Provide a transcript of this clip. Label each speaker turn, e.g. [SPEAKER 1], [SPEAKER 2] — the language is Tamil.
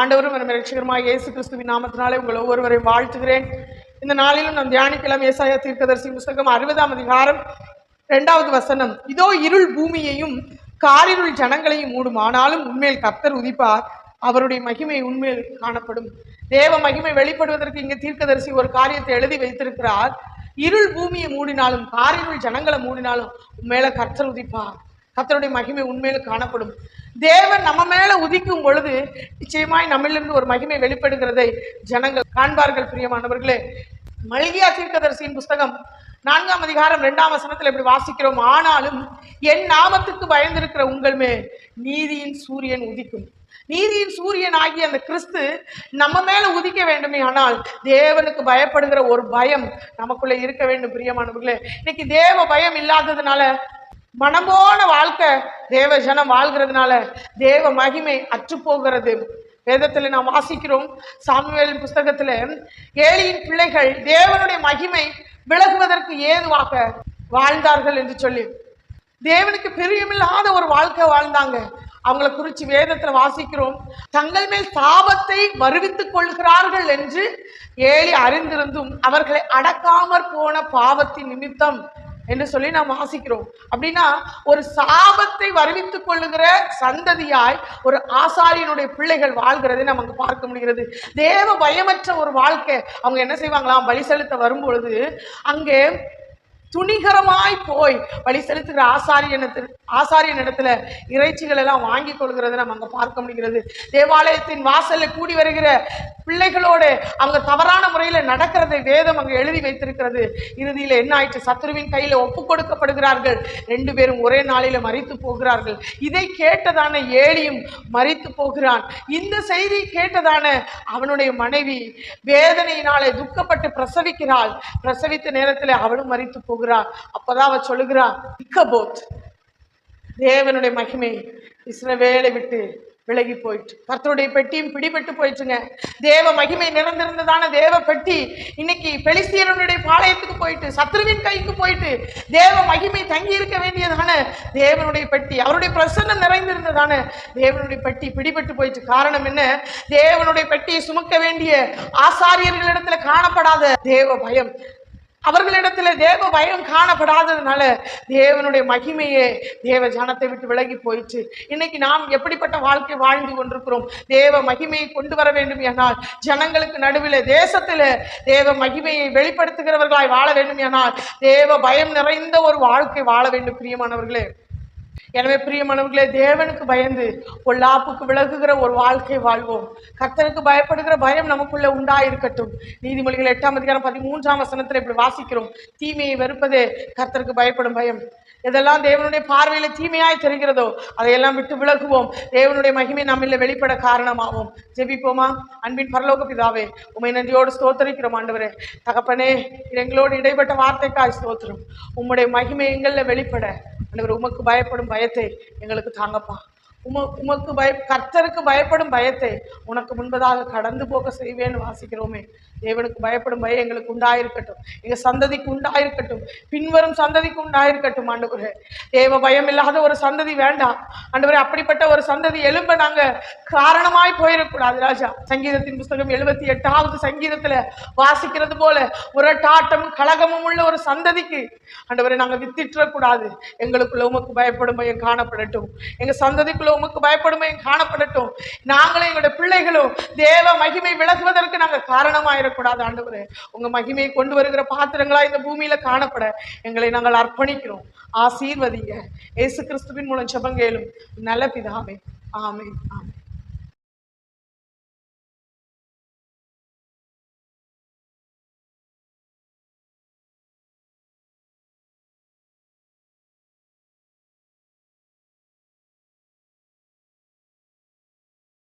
[SPEAKER 1] ஆண்டவரும் நம்ம ரட்சகரமாக இயேசு கிறிஸ்துவின் நாமத்தினாலே உங்கள் ஒவ்வொருவரையும் வாழ்த்துகிறேன். இந்த நாளிலும் நாம் தியானிக்கலாம் ஏசாய தீர்க்கதரிசி புஸ்தகம் அறுபதாம் அதிகாரம் இரண்டாவது வசனம். இதோ இருள் பூமியையும் காரிருள் ஜனங்களையும் மூடும் ஆனாலும் உண்மையில் கர்த்தர் உதிப்பார். அவருடைய மகிமை உண்மையில் காணப்படும். தேவ மகிமை வெளிப்படுவதற்கு இங்கே தீர்க்கதரிசி ஒரு காரியத்தை எழுதி வைத்திருக்கிறார். இருள் பூமியை மூடினாலும் காரிருள் ஜனங்களை மூடினாலும் உண்மையில கர்த்தர் உதிப்பார். கர்த்தருடைய மகிமை உண்மையில காணப்படும். தேவன் நம்ம மேல உதிக்கும் பொழுது நிச்சயமாய் நம்மிலிருந்து ஒரு மகிமை வெளிப்படுகிறதை ஜனங்கள் காண்பார்கள் பிரியமானவர்களே மல்கியா தீர்க்கதரிசியின் புஸ்தகம் நான்காம் அதிகாரம் இரண்டாம் வசனத்தில் இப்படி வாசிக்கிறோம். ஆனாலும் என் நாமத்துக்கு பயந்திருக்கிற உங்கள் மேல் நீதியின் சூரியன் உதிக்கும். நீதியின் சூரியன் ஆகிய அந்த கிறிஸ்து நம்ம மேல உதிக்க வேண்டுமே ஆனால் தேவனுக்கு பயப்படுகிற ஒரு பயம் நமக்குள்ள இருக்க வேண்டும் பிரியமானவர்களே இன்னைக்கு தேவ பயம் இல்லாததுனால மனம்போன வாழ்க்கை. தேவ ஜனம் வாழ்கிறதுனால தேவ மகிமை அற்று போகிறது வேதத்தில் நாம் வாசிக்கிறோம் சாமுவேல் புஸ்தகத்தில் ஏழியின் பிள்ளைகள் தேவனுடைய மகிமை விலகுவதற்கு ஏதுவாக வாழ்ந்தார்கள் என்று சொல்லி. தேவனுக்கு பிரியமில்லாத ஒரு வாழ்க்கை வாழ்ந்தாங்க. அவங்கள குறித்து வேதத்தில் வாசிக்கிறோம் தங்கள் மேல் சாபத்தை வருவித்துக் கொள்கிறார்கள் என்று ஏழி அறிந்திருந்தும் அவர்களை அடக்காமற் போன பாவத்தின் நிமித்தம் என்று சொல்லி நாம் வாசிக்கிறோம். அப்படின்னா ஒரு சாபத்தை வருவித்துக் கொள்ளுகிற சந்ததியாய் ஒரு ஆசாரியனுடைய பிள்ளைகள் வாழ்கிறதை நம்ம அங்கே பார்க்க முடிகிறது. தேவ பயமற்ற ஒரு வாழ்க்கை. அவங்க என்ன செய்வாங்களாம்? பலி செலுத்த வரும்பொழுது அங்கே துணிகரமாய் போய் வழி செலுத்துகிற ஆசாரியனத்தில் ஆசாரியன் இடத்துல இறைச்சிகள் எல்லாம் வாங்கி கொள்கிறதை நம்ம அங்கே பார்க்க முடிகிறது. தேவாலயத்தின் வாசல்ல கூடி வருகிற பிள்ளைகளோடு அவங்க தவறான முறையில நடக்கிறதை வேதம் அங்க எழுதி வைத்திருக்கிறது. இறுதியில என்ன ஆயிற்று? சத்ருவின் கையில ஒப்பு கொடுக்கப்படுகிறார்கள். ரெண்டு பேரும் ஒரே நாளில மறித்து போகிறார்கள். இதை கேட்டதான ஏழியும் மறித்து போகிறான். இந்த செய்தி கேட்டதான அவனுடைய மனைவி வேதனையினாலே துக்கப்பட்டு பிரசவிக்கிறாள். பிரசவித்த நேரத்தில் அவளும் மறித்து போகிறாள் அப்பதான் அவ சொல்லுகிறான் இக்கபோத் தேவனுடைய மகிமை இஸ்ரவேலை விட்டு விலகி போயிட்டு கர்த்தருடைய பெட்டியும் பிடிபட்டு போயிட்டுங்க தேவ மகிமை நிறைந்திருந்ததான தேவ பெட்டி இன்னைக்கு பெலிஸ்தீரனுடைய பாளையத்துக்கு போயிட்டு சத்ருவின் கைக்கு போயிட்டு தேவ மகிமை தங்கி இருக்க வேண்டியதான தேவனுடைய பெட்டி அவருடைய பிரசன்னம் நிறைந்திருந்ததான தேவனுடைய பெட்டி பிடிபட்டு போயிட்டு காரணம் என்ன? தேவனுடைய பெட்டியை சுமக்க வேண்டிய ஆசாரியர்களிடத்துல காணப்படாத தேவ பயம். அவர்களிடத்துல தேவ பயம் காணப்படாததுனால தேவனுடைய மகிமையே தேவ ஜனத்தை விட்டு விலகி போயிடுச்சு இன்னைக்கு நாம் எப்படிப்பட்ட வாழ்க்கை வாழ்ந்து கொண்டிருக்கிறோம்? தேவ மகிமையை கொண்டு வர வேண்டும் என்றால் ஜனங்களுக்கு நடுவில் தேசத்துல தேவ மகிமையை வெளிப்படுத்துகிறவர்களாய் வாழ வேண்டும் என்றால் தேவ பயம் நிறைந்த ஒரு வாழ்க்கை வாழ வேண்டும் பிரியமானவர்களே. எனவே பிரியமானவர்களே தேவனுக்கு பயந்து பொல்லாப்புக்கு விலகுகிற ஒரு வாழ்க்கை வாழ்வோம். கர்த்தருக்கு பயப்படுகிற பயம் நமக்குள்ள உண்டாயிருக்கட்டும். நீதிமொழிகள் எட்டாம் அதிகாரம் பதிமூன்றாம் வசனத்தில் இப்படி வாசிக்கிறோம். தீமையை வெறுப்பதே கர்த்தருக்கு பயப்படும் பயம். எதெல்லாம் தேவனுடைய பார்வையில் தீமையாய் தெரிகிறதோ அதையெல்லாம் விட்டு விலகுவோம். தேவனுடைய மகிமை நம்மில் வெளிப்பட காரணமாகும் ஜெபிப்போமா? அன்பின் பரலோக பிதாவே உமை நன்றியோடு ஸ்தோத்தரிக்கிறோம் ஆண்டவரே. தகப்பனே எங்களோடு இடைப்பட்ட வார்த்தைக்காய் ஸ்தோத்திரம். உம்முடைய மகிமை எங்களில் வெளிப்பட. ஆண்டவர் உமக்கு பயப்படும் பயத்தை எங்களுக்கு தாங்கப்பா. உமக்கு பய கர்த்தருக்கு பயப்படும் பயத்தை உனக்கு முன்பதாக கடந்து போக செய்வேன்னு வாசிக்கிறோமே. தேவனுக்கு பயப்படும் பயம் எங்களுக்கு உண்டாயிருக்கட்டும். எங்கள் சந்ததிக்கு உண்டாயிருக்கட்டும். பின்வரும் சந்ததிக்கு உண்டாயிருக்கட்டும் ஆண்டவரே. தேவ பயம் இல்லாத ஒரு சந்ததி வேண்டாம். ஆண்டவரே அப்படிப்பட்ட ஒரு சந்ததி எழும்ப நாங்கள் காரணமாய் போயிடக்கூடாது ராஜா. சங்கீதத்தின் புஸ்தகம் எழுபத்தி எட்டாவது சங்கீதத்தில் வாசிக்கிறது போல உரட்டாட்டமும் கழகமும் உள்ள ஒரு சந்ததிக்கு ஆண்டவரை நாங்கள் வித்திட்டுறக்கூடாது எங்களுக்குள்ள உமக்கு பயப்படும் பயம் காணப்படட்டும். எங்கள் சந்ததிக்குள்ள உமக்கு பயப்படும் காணப்படட்டும். நாங்களும் எங்களுடைய பிள்ளைகளும் தேவ மகிமை விலகுவதற்கு நாங்க காரணமாயிடக்கூடாது ஆண்டவர். உங்க மகிமையை கொண்டு வருகிற பாத்திரங்களா இந்த பூமியில காணப்பட. எங்களை நாங்கள் அர்ப்பணிக்கிறோம். ஆசீர்வதிங்க. இயேசு கிறிஸ்துவின் மூலம் செபங்கேலும் நல்ல பிதாவே. ஆமே ஆமே